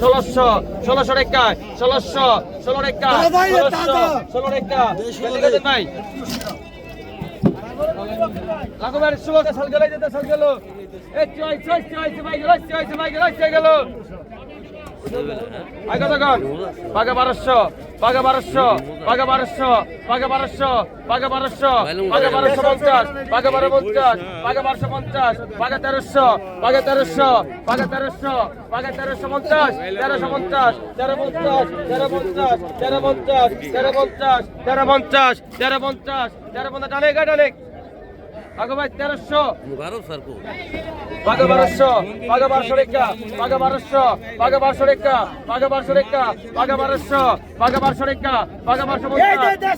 ষোলোশো ষোলোশো রেখা ষোলোশো ষোলো রেখা ষোলো রেখা ভাই লাগো ভাই শুভ সাল গেলে যেতে সাল গেল এই চয় চয় চয় ভাই গেল চয় ভাই গেল চয় গেল পাগে বারোশো পাগে বারোশো পাগে বারোশো পাগে বারোশো পাগে বারোশো পাগে বারোশো পঞ্চাশ পাগে বারো পঞ্চাশ পাগে বারোশো পঞ্চাশ পাগে তেরোশো পাগে তেরোশো পাগে তেরোশো পাগে তেরোশো পঞ্চাশ তেরোশো পঞ্চাশ তেরো পঞ্চাশ তেরো পঞ্চাশ তেরো পঞ্চাশ তেরো পঞ্চাশ তেরো পঞ্চাশ তেরো পঞ্চাশ তেরো পঞ্চাশ ডানে গা আগে ভাই তেরোশো পাগে বারোশো পাগে বারোশো রেখা পাগে বারোশো পাগে বারোশো রেখা পাগে বারোশো রেখা পাগে বারোশো পাগে বারোশো রেখা পাগে বারোশো পঞ্চাশ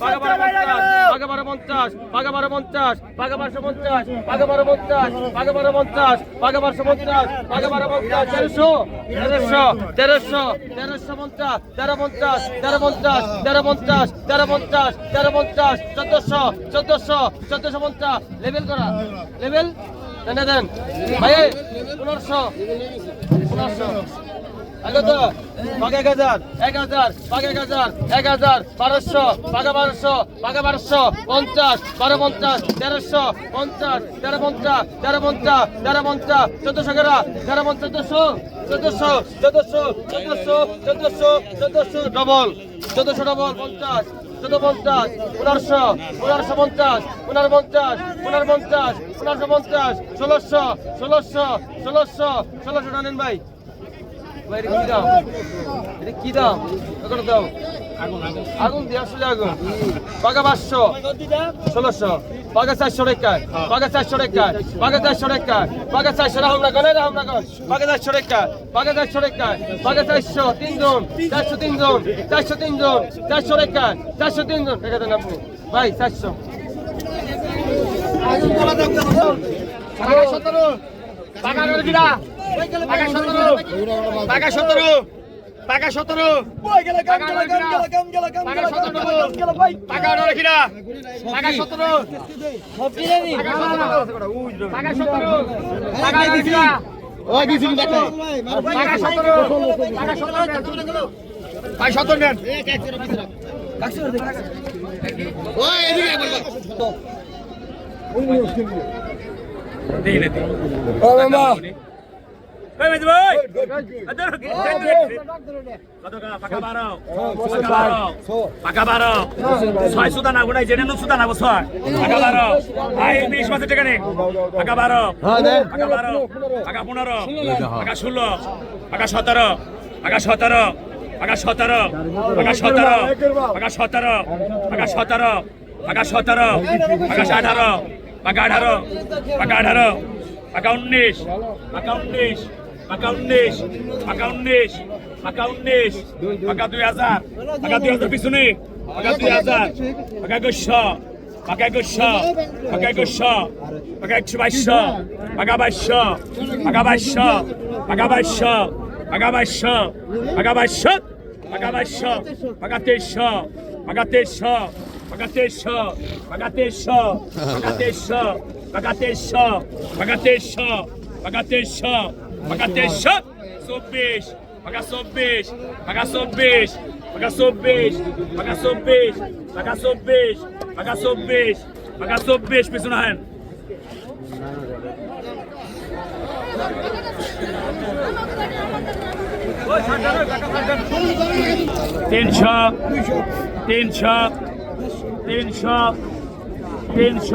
পাগে বারো পঞ্চাশ পাগে বারো পঞ্চাশ পাগে বারো পঞ্চাশ পাগে বারো পঞ্চাশ পাগে বারো পঞ্চাশ পাগে বারো পঞ্চাশ পাগে বারো পঞ্চাশ তেরোশো তেরোশো তেরোশো তেরোশো পঞ্চাশ তেরো পঞ্চাশ তেরো পঞ্চাশ তেরো পঞ্চাশ তেরো পঞ্চাশ তেরো পঞ্চাশ চোদ্দশো চোদ্দশো চোদ্দশো পঞ্চাশ লেভেল করা। লেভেল দেন দেন ভাই পনেরোশো। পনেরোশো। এক হাজার এক হাজার এক হাজার এক হাজার, বারোশো পাগে বারোশো পাগে বারোশো, পঞ্চাশ, বারো পঞ্চাশ, তেরোশো, পঞ্চাশ, তেরো পঞ্চাশ তেরো পঞ্চাশ তেরো পঞ্চাশ, চোদ্দশো গেরা তেরো পঞ্চাশ, চোদ্দশো চোদ্দশো চোদ্দশো চোদ্দশো ডবল চোদ্দশো ডবল পঞ্চাশ চোদ্দ পঞ্চাশ পনেরোশো পনেরোশো পঞ্চাশ, পনেরো পঞ্চাশ পনেরো পঞ্চাশ পনেরোশো পঞ্চাশ, ষোলোশো ষোলোশো ষোলোশো ষোলোশো টানেন ভাই। কি দাম এটা কি দাম কত দাম আগুন দিয়ে আসলে আগুন। পাকা পাঁচশো, ষোলোশো পাকা চারশো রেখায় পাকা চারশো রেখায় পাকা চারশো রেখায় পাকা চারশো রাহুল না কন রাহুল না কন পাকা চারশো রেখায় পাকা চারশো রেখায় পাকা চারশো তিনজন চারশো তিনজন চারশো তিনজন, চারশো রেখায়, চারশো তিনজন। রেখে দেন আপনি ভাই, চারশো। নদীরা পাকা সতেরো পাকা সতেরো পাকা সতেরো পাকা আঠারো খিরা পাকা সতেরো পাকা সতেরো পাকা খিরা ওই দিছি দেখো পাকা সতেরো পাকা সতেরো ভাই সতেরো নেন ওই এদিকে ও মামা ষোলো। আগা সতেরো। আগা সতেরো। আগা সতেরো। আগা সতেরো। আগা সতেরো। আগা সতেরো। আগা সতেরো। আগা আঠারো। আগা আঠারো। আগা আঠারো। আগা উনিশ। আগা উনিশ। পাকা উনিশ পাকা উনিশ পাকা উনিশ পাকা দুই হাজার পাকা দুই হাজার পিছনে পাকা দুই হাজার পাকা একুশশো পাকা একুশশো পাকা একুশশো পাকা একশো বাইশশো পাকা বাইশশো পাকা বাইশশো পাকা বাইশশো পাকা বাইশশো পাকা বাইশশো পাকা বাইশশো পাকা তেইশশো পাকা তেইশশো পাকা তেইশশো পাকা তেইশশো পাকা তেইশশো পাকা Paga Teixan, peixe Paga sobês. Paga sobês. Paga peixe Paga sobês. Paga sobês. Paga peixe Paga sobês, pensa na renda. তিন ছ তিন ছ তিন ছ তিন ছ